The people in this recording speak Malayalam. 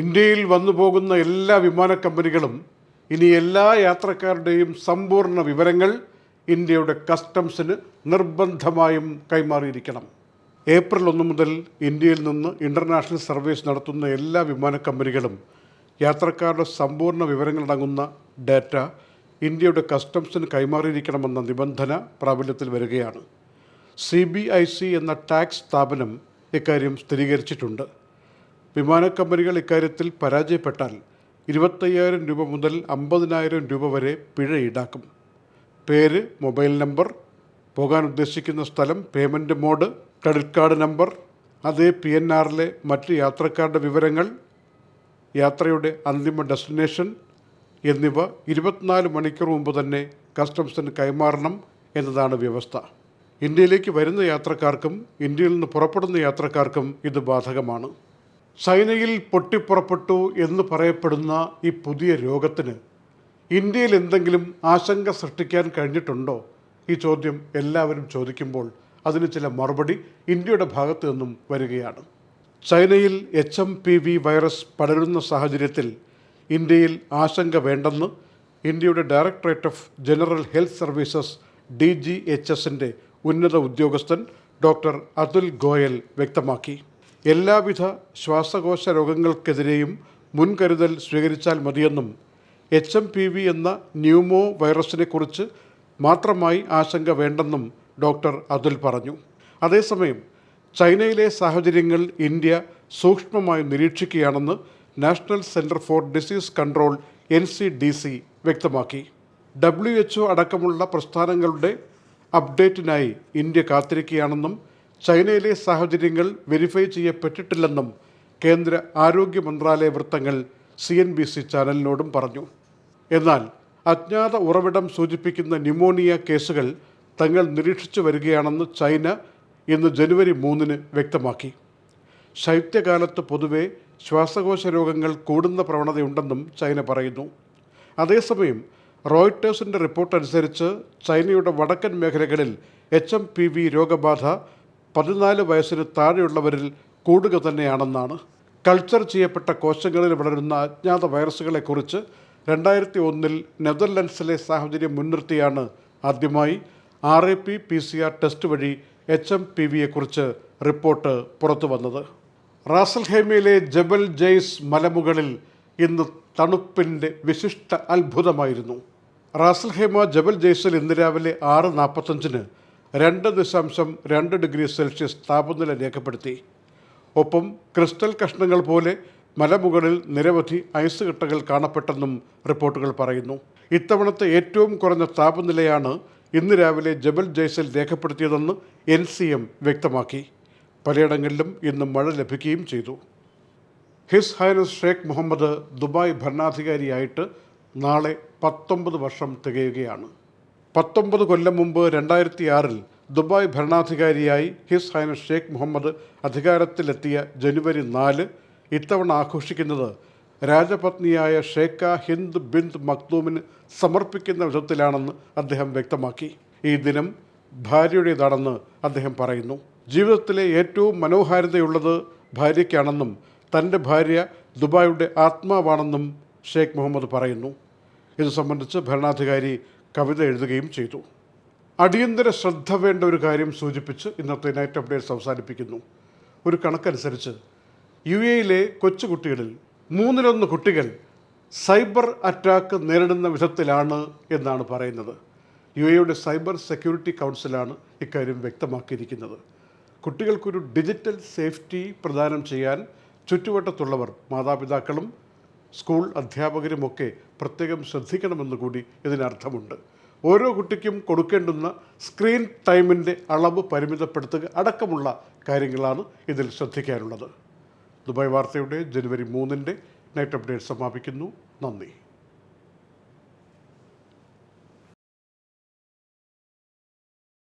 ഇന്ത്യയിൽ വന്നു പോകുന്ന എല്ലാ വിമാന കമ്പനികളും ഇനി എല്ലാ യാത്രക്കാരുടെയും സമ്പൂർണ വിവരങ്ങൾ ഇന്ത്യയുടെ കസ്റ്റംസിന് നിർബന്ധമായും കൈമാറിയിരിക്കണം. ഏപ്രിൽ ഒന്ന് മുതൽ ഇന്ത്യയിൽ നിന്ന് ഇന്റർനാഷണൽ സർവീസ് നടത്തുന്ന എല്ലാ വിമാന കമ്പനികളും യാത്രക്കാരുടെ സമ്പൂർണ വിവരങ്ങളടങ്ങുന്ന ഡാറ്റ ഇന്ത്യയുടെ കസ്റ്റംസിന് കൈമാറിയിരിക്കണമെന്ന നിബന്ധന പ്രാബല്യത്തിൽ വരികയാണ്. സി ബി ഐ സി എന്ന ടാക്സ് സ്ഥാപനം ഇക്കാര്യം സ്ഥിരീകരിച്ചിട്ടുണ്ട്. വിമാന കമ്പനികൾ ഇക്കാര്യത്തിൽ പരാജയപ്പെട്ടാൽ ഇരുപത്തയ്യായിരം രൂപ മുതൽ അമ്പതിനായിരം രൂപ വരെ പിഴ ഈടാക്കും. പേര് മൊബൈൽ നമ്പർ പോകാൻ ഉദ്ദേശിക്കുന്ന സ്ഥലം payment mode credit card number അതേ പി എൻ ആറിലെ മറ്റ് യാത്രക്കാരുടെ വിവരങ്ങൾ യാത്രയുടെ അന്തിമ ഡെസ്റ്റിനേഷൻ എന്നിവ ഇരുപത്തിനാല് മണിക്കൂർ മുമ്പ് തന്നെ കസ്റ്റംസിന് കൈമാറണം എന്നതാണ് വ്യവസ്ഥ. ഇന്ത്യയിലേക്ക് വരുന്ന യാത്രക്കാർക്കും ഇന്ത്യയിൽ നിന്ന് പുറപ്പെടുന്ന യാത്രക്കാർക്കും ഇത് ബാധകമാണ്. ചൈനയിൽ പൊട്ടിപ്പുറപ്പെട്ടു എന്ന് പറയപ്പെടുന്ന ഈ പുതിയ രോഗത്തിന് ഇന്ത്യയിൽ എന്തെങ്കിലും ആശങ്ക സൃഷ്ടിക്കാൻ കഴിഞ്ഞിട്ടുണ്ടോ? ഈ ചോദ്യം എല്ലാവരും ചോദിക്കുമ്പോൾ അതിന് ചില മറുപടി ഇന്ത്യയുടെ ഭാഗത്തു നിന്നും വരികയാണ്. ചൈനയിൽ H M P V virus പടരുന്ന സാഹചര്യത്തിൽ ഇന്ത്യയിൽ ആശങ്ക വേണ്ടെന്ന് ഇന്ത്യയുടെ directorate of general health services D G H എസിന്റെ ഉന്നത ഉദ്യോഗസ്ഥൻ ഡോക്ടർ അതുൽ ഗോയൽ വ്യക്തമാക്കി. എല്ലാവിധ ശ്വാസകോശ രോഗങ്ങൾക്കെതിരെയും മുൻകരുതൽ സ്വീകരിച്ചാൽ മതിയെന്നും എച്ച് എം പി വി എന്ന ന്യൂമോ വൈറസിനെക്കുറിച്ച് മാത്രമായി ആശങ്ക വേണ്ടെന്നും ഡോക്ടർ അതുൽ പറഞ്ഞു. അതേസമയം ചൈനയിലെ സാഹചര്യങ്ങൾ ഇന്ത്യ സൂക്ഷ്മമായി നിരീക്ഷിക്കുകയാണെന്ന് national centre for disease control N C D C വ്യക്തമാക്കി. ഡബ്ല്യു എച്ച് അടക്കമുള്ള പ്രസ്ഥാനങ്ങളുടെ അപ്ഡേറ്റിനായി ഇന്ത്യ കാത്തിരിക്കുകയാണെന്നും ചൈനയിലെ സാഹചര്യങ്ങൾ വെരിഫൈ ചെയ്യപ്പെട്ടിട്ടില്ലെന്നും കേന്ദ്ര ആരോഗ്യ മന്ത്രാലയ വൃത്തങ്ങൾ സി എൻ ബി സി ചാനലിനോടും പറഞ്ഞു. എന്നാൽ അജ്ഞാത ഉറവിടം സൂചിപ്പിക്കുന്ന ന്യൂമോണിയ കേസുകൾ തങ്ങൾ നിരീക്ഷിച്ചു വരികയാണെന്ന് ചൈന ഇന്ന് ജനുവരി മൂന്നിന് വ്യക്തമാക്കി. ശൈത്യകാലത്ത് പൊതുവെ ശ്വാസകോശ രോഗങ്ങൾ കൂടുന്ന പ്രവണതയുണ്ടെന്നും ചൈന പറയുന്നു. അതേസമയം റോയിട്ടേഴ്സിന്റെ റിപ്പോർട്ട് അനുസരിച്ച് ചൈനയുടെ വടക്കൻ മേഖലകളിൽ എച്ച് എം പി വി രോഗബാധ പതിനാല് വയസ്സിന് താഴെയുള്ളവരിൽ കൂടുക തന്നെയാണെന്നാണ്. കൾച്ചർ ചെയ്യപ്പെട്ട കോശങ്ങളിൽ വളരുന്ന അജ്ഞാത വൈറസുകളെക്കുറിച്ച് രണ്ടായിരത്തി ഒന്നിൽ നെതർലൻഡ്സിലെ സാഹചര്യം മുൻനിർത്തിയാണ് ആദ്യമായി R A P P C R test വഴി എച്ച് എം പി വിയെക്കുറിച്ച് റിപ്പോർട്ട് പുറത്തു വന്നത്. റാസൽഹേമയിലെ ജബൽ ജെയ്സ് മലമുകളിൽ ഇന്ന് തണുപ്പിന്റെ വിശിഷ്ട അത്ഭുതമായിരുന്നു. റാസൽഹേമ ജബൽ ജെയ്സിൽ ഇന്ന് രാവിലെ ആറ് നാൽപ്പത്തഞ്ചിന് രണ്ട് ദശാംശം രണ്ട് ഡിഗ്രി സെൽഷ്യസ് താപനില രേഖപ്പെടുത്തി. ഒപ്പം ക്രിസ്റ്റൽ കഷ്ണങ്ങൾ പോലെ മലമുകളിൽ നിരവധി ഐസ് കെട്ടകൾ കാണപ്പെട്ടെന്നും റിപ്പോർട്ടുകൾ പറയുന്നു. ഇത്തവണത്തെ ഏറ്റവും കുറഞ്ഞ താപനിലയാണ് ഇന്ന് രാവിലെ ജബൽ ജയ്സൽ രേഖപ്പെടുത്തിയതെന്ന് എൻ സി എം വ്യക്തമാക്കി. പലയിടങ്ങളിലും ഇന്ന് മഴ ലഭിക്കുകയും ചെയ്തു. His Highness Sheikh Mohammed Dubai ഭരണാധികാരിയായിട്ട് നാളെ പത്തൊമ്പത് വർഷം തികയുകയാണ്. പത്തൊമ്പത് കൊല്ലം മുമ്പ് രണ്ടായിരത്തി ആറിൽ ദുബായ് ഭരണാധികാരിയായി ഹിസ് ഹൈന ഷേഖ് മുഹമ്മദ് അധികാരത്തിലെത്തിയ ജനുവരി നാല് ഇത്തവണ ആഘോഷിക്കുന്നത് രാജപത്നിയായ ഷേഖ ഹിന്ദ് ബിന്ദ് മക്തൂമിന് സമർപ്പിക്കുന്ന വിധത്തിലാണെന്ന് അദ്ദേഹം വ്യക്തമാക്കി. ഈ ദിനം ഭാര്യയുടേതാണെന്ന് അദ്ദേഹം പറയുന്നു. ജീവിതത്തിലെ ഏറ്റവും മനോഹാരിതയുള്ളത് ഭാര്യയ്ക്കാണെന്നും തന്റെ ഭാര്യ ദുബായുടെ ആത്മാവാണെന്നും ഷേഖ് മുഹമ്മദ് പറയുന്നു. ഇത് സംബന്ധിച്ച് ഭരണാധികാരി കവിത എഴുതുകയും ചെയ്തു. അടിയന്തര ശ്രദ്ധ വേണ്ട ഒരു കാര്യം സൂചിപ്പിച്ച് ഇന്നത്തെ നൈറ്റ് അപ്ഡേറ്റ്സ് അവസാനിപ്പിക്കുന്നു. ഒരു കണക്കനുസരിച്ച് യു എയിലെ കൊച്ചുകുട്ടികളിൽ മൂന്നിലൊന്ന് കുട്ടികൾ സൈബർ അറ്റാക്ക് നേരിടുന്ന വിധത്തിലാണ് എന്നാണ് പറയുന്നത്. യു എയുടെ സൈബർ സെക്യൂരിറ്റി കൗൺസിലാണ് ഇക്കാര്യം വ്യക്തമാക്കിയിരിക്കുന്നത്. കുട്ടികൾക്കൊരു ഡിജിറ്റൽ സേഫ്റ്റി പ്രദാനം ചെയ്യാൻ ചുറ്റുവട്ടത്തുള്ളവർ മാതാപിതാക്കളും സ്കൂൾ അധ്യാപകരുമൊക്കെ പ്രത്യേകം ശ്രദ്ധിക്കണമെന്ന് കൂടി ഇതിനർത്ഥമുണ്ട്. ഓരോ കുട്ടിക്കും കൊടുക്കേണ്ടുന്ന സ്ക്രീൻ ടൈമിന്റെ അളവ് പരിമിതപ്പെടുത്തുക അടക്കമുള്ള കാര്യങ്ങളാണ് ഇതിൽ ശ്രദ്ധിക്കാനുള്ളത്. ദുബായ് വാർത്തയുടെ ജനുവരി മൂന്നിന്റെ നൈറ്റ് അപ്ഡേറ്റ് സമാപിക്കുന്നു. നന്ദി.